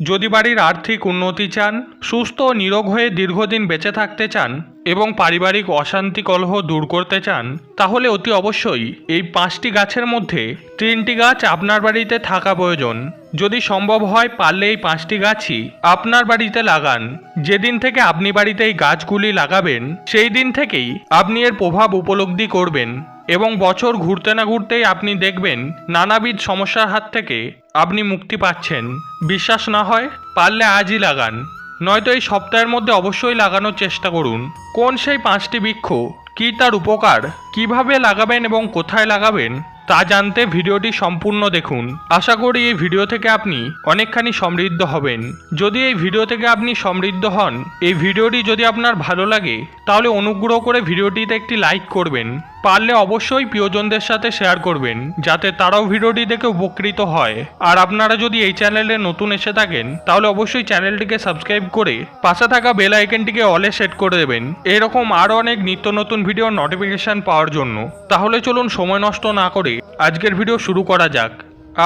যদি বাড়ির আর্থিক উন্নতি চান, সুস্থ ও নিরোগ হয়ে দীর্ঘদিন বেঁচে থাকতে চান এবং পারিবারিক অশান্তি কলহ দূর করতে চান, তাহলে অতি অবশ্যই এই পাঁচটি গাছের মধ্যে তিনটি গাছ আপনার বাড়িতে থাকা প্রয়োজন। যদি সম্ভব হয়, পারলে এই পাঁচটি গাছই আপনার বাড়িতে লাগান। যেদিন থেকে আপনি বাড়িতে এই গাছগুলি লাগাবেন, সেই দিন থেকেই আপনি এর প্রভাব উপলব্ধি করবেন এবং বছর ঘুরতে না ঘুরতেই আপনি দেখবেন নানাবিধ সমস্যার হাত থেকে আপনি মুক্তি পাচ্ছেন। বিশ্বাস না হয় পারলে আজই লাগান। নয়তো এই সপ্তাহের মধ্যে অবশ্যই লাগানোর চেষ্টা করুন। কোন সেই পাঁচটি বৃক্ষ? কী তার উপকার? কীভাবে লাগাবেন এবং কোথায় লাগাবেন? তা জানতে ভিডিওটি সম্পূর্ণ দেখুন। আশা করি এই ভিডিও থেকে আপনি অনেকখানি সমৃদ্ধ হবেন। যদি এই ভিডিও থেকে আপনি সমৃদ্ধ হন, এই ভিডিওটি যদি আপনার ভালো লাগে, তাহলে অনুগ্রহ করে ভিডিওটিতে একটি লাইক করবেন। পারলে অবশ্যই প্রিয়জনদের সাথে শেয়ার করবেন, যাতে তারাও ভিডিওটি দেখে উপকৃত হয়। আর আপনারা যদি এই চ্যানেলে নতুন এসে থাকেন, তাহলে অবশ্যই চ্যানেলটিকে সাবস্ক্রাইব করে পাশে থাকা বেল আইকনটিকে অলে সেট করে দেবেন। এরকম আরও অনেক নিত্য নতুন ভিডিওর নোটিফিকেশান পাওয়ার জন্য। তাহলে চলুন সময় নষ্ট না করে আজকের ভিডিও শুরু করা যাক।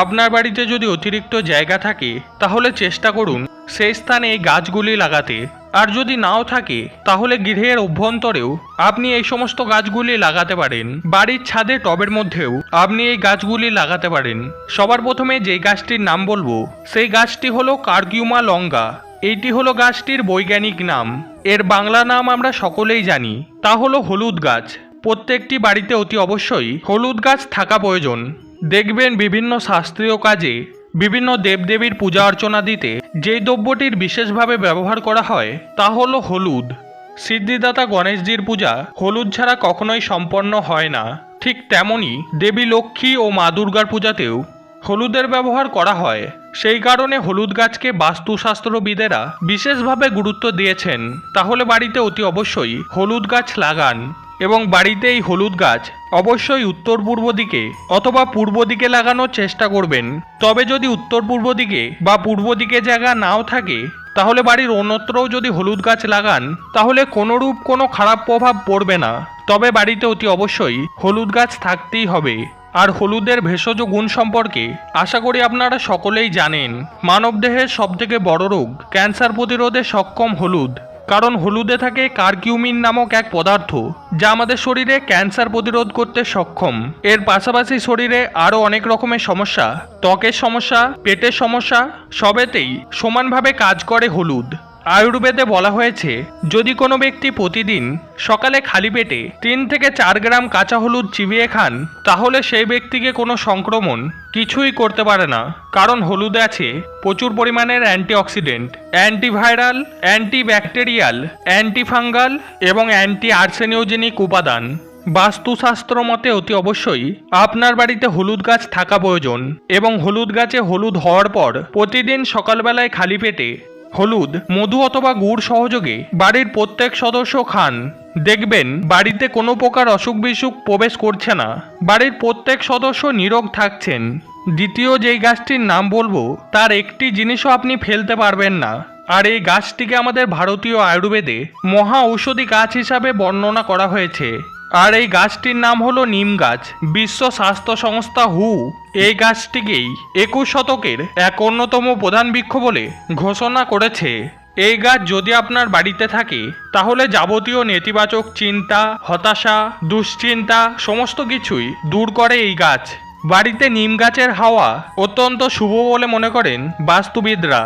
আপনার বাড়িতে যদি অতিরিক্ত জায়গা থাকে, তাহলে চেষ্টা করুন সেই স্থানে এই গাছগুলি লাগাতে। আর যদি নাও থাকে, তাহলে গৃহের অভ্যন্তরেও আপনি এই সমস্ত গাছগুলি লাগাতে পারেন। বাড়ির ছাদে টবের মধ্যেও আপনি এই গাছগুলি লাগাতে পারেন। সবার প্রথমে যে গাছটির নাম বলব, সেই গাছটি হলো কার্কিউমা লঙ্গা। এইটি হলো গাছটির বৈজ্ঞানিক নাম। এর বাংলা নাম আমরা সকলেই জানি। তা হলো হলুদ গাছ। প্রত্যেকটি বাড়িতে অতি অবশ্যই হলুদ গাছ থাকা প্রয়োজন। দেখবেন বিভিন্ন শাস্ত্রীয় কাজে বিভিন্ন দেবদেবীর পূজা অর্চনা দিতে যেই দ্রব্যটির বিশেষভাবে ব্যবহার করা হয়, তা হলো হলুদ। সিদ্ধিদাতা গণেশজির পূজা হলুদ ছাড়া কখনোই সম্পন্ন হয় না। ঠিক তেমনি দেবী লক্ষ্মী ও মা দুর্গার পূজাতেও হলুদের ব্যবহার করা হয়। সেই কারণে হলুদ গাছকে বাস্তুশাস্ত্রবিদেরা বিশেষভাবে গুরুত্ব দিয়েছেন। তাহলে বাড়িতে অতি অবশ্যই হলুদ গাছ লাগান। এবং বাড়িতে এই হলুদ গাছ অবশ্যই উত্তর পূর্ব দিকে অথবা পূর্ব দিকে লাগানোর চেষ্টা করবেন। তবে যদি উত্তর পূর্ব দিকে বা পূর্ব দিকে জায়গা নাও থাকে, তাহলে বাড়ির অন্যত্রও যদি হলুদ গাছ লাগান, তাহলে কোনোরূপ কোনো খারাপ প্রভাব পড়বে না। তবে বাড়িতে অতি অবশ্যই হলুদ গাছ থাকতেই হবে। আর হলুদের ভেষজ গুণ সম্পর্কে আশা করি আপনারা সকলেই জানেন, মানবদেহের সবথেকে বড় রোগ ক্যান্সার প্রতিরোধে সক্ষম হলুদ। কারণ হলুদে থাকে কার্কিউমিন নামক এক পদার্থ, যা আমাদের শরীরে ক্যান্সার প্রতিরোধ করতে সক্ষম। এর পাশাপাশি শরীরে আরও অনেক রকমের সমস্যা, ত্বকের সমস্যা, পেটের সমস্যা, সবেতেই সমানভাবে কাজ করে হলুদ। আয়ুর্বেদে বলা হয়েছে, যদি কোনো ব্যক্তি প্রতিদিন সকালে খালি পেটে তিন থেকে চার গ্রাম কাঁচা হলুদ চিবিয়ে খান, তাহলে সেই ব্যক্তিকে কোনো সংক্রমণ কিছুই করতে পারে না। কারণ হলুদে আছে প্রচুর পরিমাণের অ্যান্টিঅক্সিডেন্ট, অ্যান্টিভাইরাল, অ্যান্টিব্যাকটেরিয়াল, অ্যান্টিফাঙ্গাল এবং অ্যান্টি আর্সেনিওজেনিক উপাদান। বাস্তুশাস্ত্র মতে অতি অবশ্যই আপনার বাড়িতে হলুদ গাছ থাকা প্রয়োজন এবং হলুদ গাছে হলুদ হওয়ার পর প্রতিদিন সকালবেলায় খালি পেটে হলুদ, মধু অথবা গুড় সহযোগে বাড়ির প্রত্যেক সদস্য খান। দেখবেন, বাড়িতে কোনো প্রকার অসুখ বিসুখ প্রবেশ করছে না। বাড়ির প্রত্যেক সদস্য নিরোগ থাকছেন। দ্বিতীয় যেই গাছটির নাম বলব, তার একটি জিনিসও আপনি ফেলতে পারবেন না। আর এই গাছটিকে আমাদের ভারতীয় আয়ুর্বেদে মহা ঔষধি গাছ হিসাবে বর্ণনা করা হয়েছে। আর এই গাছটির নাম হলো নিম গাছ। বিশ্ব স্বাস্থ্য সংস্থা হু এই গাছটিকেই একুশ শতকের এক অন্যতম প্রধান বৃক্ষ বলে ঘোষণা করেছে। এই গাছ যদি আপনার বাড়িতে থাকে, তাহলে যাবতীয় নেতিবাচক চিন্তা, হতাশা, দুশ্চিন্তা সমস্ত কিছুই দূর করে এই গাছ। বাড়িতে নিম গাছের হাওয়া অত্যন্ত শুভ বলে মনে করেন বাস্তুবিদরা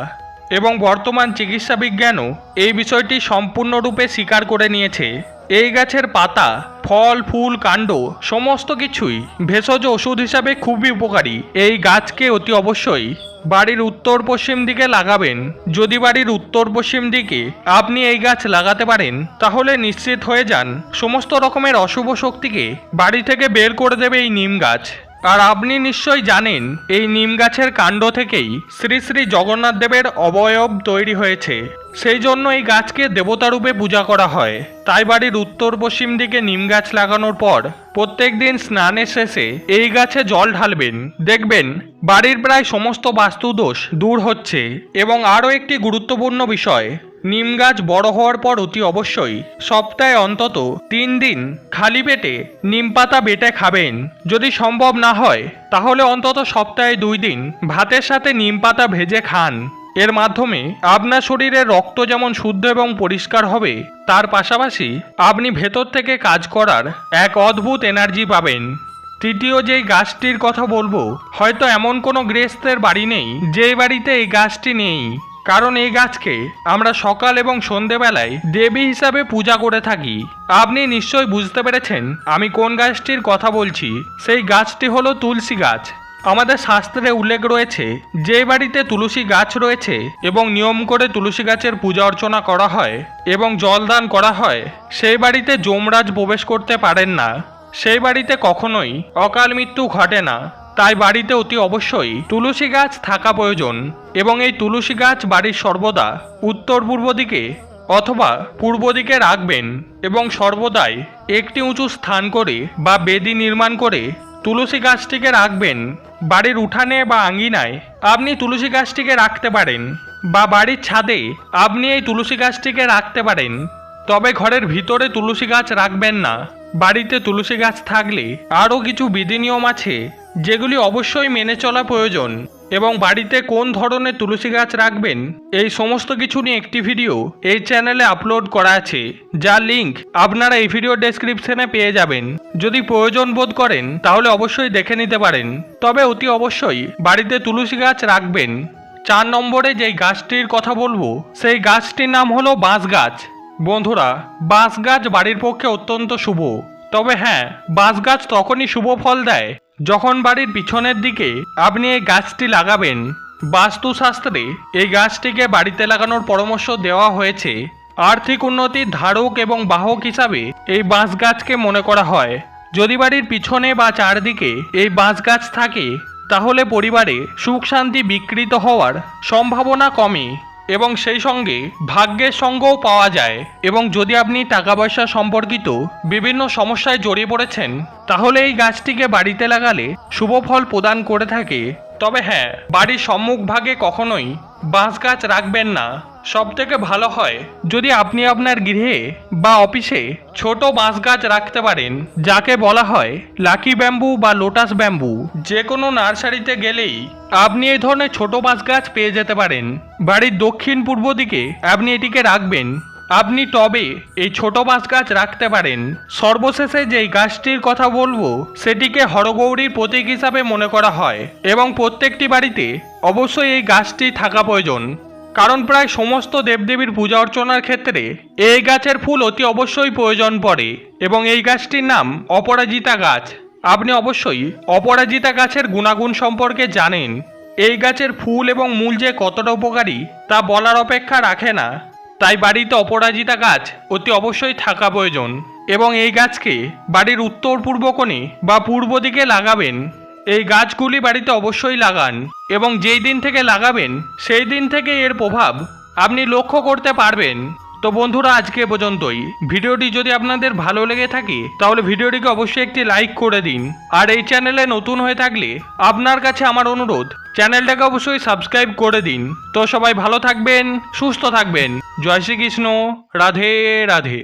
এবং বর্তমান চিকিৎসা বিজ্ঞানও এই বিষয়টি সম্পূর্ণরূপে স্বীকার করে নিয়েছে। এই গাছের পাতা, ফল, ফুল, কাণ্ড, সমস্ত কিছুই ভেষজ ওষুধ হিসাবে খুবই উপকারী। এই গাছকে অতি অবশ্যই বাড়ির উত্তর পশ্চিম দিকে লাগাবেন। যদি বাড়ির উত্তর পশ্চিম দিকে আপনি এই গাছ লাগাতে পারেন, তাহলে নিশ্চিত হয়ে যান। সমস্ত রকমের অশুভ শক্তিকে বাড়ি থেকে বের করে দেবে এই নিম গাছ। আর আপনি নিশ্চয়ই জানেন, এই নিম গাছের কাণ্ড থেকেই শ্রী শ্রী জগন্নাথ দেবের অবয়ব তৈরি হয়েছে। সেই জন্য এই গাছকে দেবতারূপে পূজা করা হয়। তাই বাড়ির উত্তর পশ্চিম দিকে নিম গাছ লাগানোর পর প্রত্যেক দিন স্নানের শেষে এই গাছে জল ঢালবেন। দেখবেন, বাড়ির প্রায় সমস্ত বাস্তুদোষ দূর হচ্ছে। এবং আরও একটি গুরুত্বপূর্ণ বিষয় নিম গাছ বড় হওয়ার পর অতি অবশ্যই। সপ্তাহে অন্তত তিন দিন খালি পেটে নিম পাতা বেটে খাবেন। যদি সম্ভব না হয়, তাহলে অন্তত সপ্তাহে দুই দিন ভাতের সাথে নিম পাতা ভেজে খান। এর মাধ্যমে আপনার শরীরের রক্ত যেমন শুদ্ধ এবং পরিষ্কার হবে, তার পাশাপাশি আপনি ভেতর থেকে কাজ করার এক অদ্ভুত এনার্জি পাবেন। তৃতীয় যেই গাছটির কথা বলব, হয়তো এমন কোনো গৃহস্থের বাড়ি নেই, যে বাড়িতে এই গাছটি নেই। কারণ এই গাছকে আমরা সকাল এবং সন্ধেবেলায় দেবী হিসাবে পূজা করে থাকি। আপনি নিশ্চয় বুঝতে পেরেছেন আমি কোন গাছটির কথা বলছি। সেই গাছটি হলো তুলসী গাছ। আমাদের শাস্ত্রে উল্লেখ রয়েছে, যে বাড়িতে তুলসী গাছ রয়েছে এবং নিয়ম করে তুলসী গাছের পূজা অর্চনা করা হয় এবং জলদান করা হয়, সেই বাড়িতে যমরাজ প্রবেশ করতে পারেন না। সেই বাড়িতে কখনোই অকাল মৃত্যু ঘটে না। তাই বাড়িতে অতি অবশ্যই তুলসী গাছ থাকা প্রয়োজন এবং এই তুলসী গাছ বাড়ির সর্বদা উত্তর পূর্ব দিকে অথবা পূর্ব দিকে রাখবেন এবং সর্বদাই একটি উঁচু স্থান করে বা বেদি নির্মাণ করে তুলসী গাছটিকে রাখবেন। বাড়ির উঠানে বা আঙ্গিনায় আপনি তুলসী গাছটিকে রাখতে পারেন বা বাড়ির ছাদে আপনি এই তুলসী গাছটিকে রাখতে পারেন। তবে ঘরের ভিতরে তুলসী গাছ রাখবেন না। বাড়িতে তুলসী গাছ থাকলে আরও কিছু বিধি নিয়ম আছে যেগুলি অবশ্যই মেনে চলা প্রয়োজন এবং বাড়িতে কোন ধরনের তুলসী গাছ রাখবেন, এই সমস্ত কিছু নিয়ে একটি ভিডিও এই চ্যানেলে আপলোড করা আছে যার লিংক আপনারা এই ভিডিও ডেসক্রিপশনে পেয়ে যাবেন। যদি প্রয়োজন বোধ করেন, তাহলে অবশ্যই দেখে নিতে পারেন। তবে অতি অবশ্যই বাড়িতে তুলসী গাছ রাখবেন। চার নম্বরে যেই গাছটির কথা বলব, সেই গাছটির নাম হলো বাঁশ গাছ বন্ধুরা বাঁশ গাছ বাড়ির পক্ষে অত্যন্ত শুভ। তবে হ্যাঁ বাঁশ গাছ তখনই শুভ ফল দেয় যখন বাড়ির পিছনের দিকে আপনি এই গাছটি লাগাবেন, বাস্তুশাস্ত্রে এই গাছটিকে বাড়িতে লাগানোর পরামর্শ দেওয়া হয়েছে। আর্থিক উন্নতির ধারক এবং বাহক হিসাবে এই বাঁশ গাছকে মনে করা হয়। যদি বাড়ির পিছনে বা চারদিকে এই বাঁশ গাছ থাকে, তাহলে পরিবারে সুখ শান্তি বিকৃত হওয়ার সম্ভাবনা কমে। এবং সেই সঙ্গে ভাগ্যের সঙ্গও পাওয়া যায়। এবং যদি আপনি টাকা পয়সা সম্পর্কিত বিভিন্ন সমস্যায় জড়িয়ে পড়েছেন, তাহলে এই গাছটিকে বাড়িতে লাগালে শুভ ফল প্রদান করে থাকে তবে হ্যাঁ বাড়ির সম্মুখ ভাগে কখনোই বাঁশ গাছ রাখবেন না। সব থেকে ভালো হয় যদি আপনি আপনার গৃহে বা অফিসে ছোট বাঁশ গাছ রাখতে পারেন, যাকে বলা হয় লাকি ব্যাম্বু বা লোটাস ব্যাম্বু। যে কোনো নার্সারিতে গেলেই আপনি এই ধরনের ছোট বাঁশ গাছ পেয়ে যেতে পারেন। বাড়ির দক্ষিণ পূর্ব দিকে আপনি এটিকে রাখবেন। আপনি টবে এই ছোট বাঁশ গাছ রাখতে পারেন। সর্বশেষে যেই গাছটির কথা বলব, সেটিকে হরগৌরীর প্রতীক হিসাবে মনে করা হয় এবং প্রত্যেকটি বাড়িতে অবশ্যই এই গাছটি থাকা প্রয়োজন। কারণ প্রায় সমস্ত দেবদেবীর পূজা অর্চনার ক্ষেত্রে এই গাছের ফুল অতি অবশ্যই প্রয়োজন পড়ে এবং এই গাছটির নাম অপরাজিতা গাছ। আপনি অবশ্যই অপরাজিতা গাছের গুণাগুণ সম্পর্কে জানেন। এই গাছের ফুল এবং মূল যে কতটা উপকারী তা বলার অপেক্ষা রাখে না। তাই বাড়িতে অপরাজিতা গাছ অতি অবশ্যই থাকা প্রয়োজন। এবং এই গাছকে বাড়ির উত্তর পূর্ব কোণে বা পূর্ব দিকে লাগাবেন। এই গাছগুলি বাড়িতে অবশ্যই লাগান এবং যেই দিন থেকে লাগাবেন, সেই দিন থেকে এর প্রভাব আপনি লক্ষ্য করতে পারবেন। তো বন্ধুরা, আজকে পর্যন্তই। ভিডিওটি যদি আপনাদের ভালো লেগে থাকে, তাহলে ভিডিওটিকে অবশ্যই একটি লাইক করে দিন। আর এই চ্যানেলে নতুন হয়ে থাকলে আপনার কাছে আমার অনুরোধ, চ্যানেলটাকে অবশ্যই সাবস্ক্রাইব করে দিন। তো সবাই ভালো থাকবেন, সুস্থ থাকবেন। জয় শ্রীকৃষ্ণ। রাধে রাধে।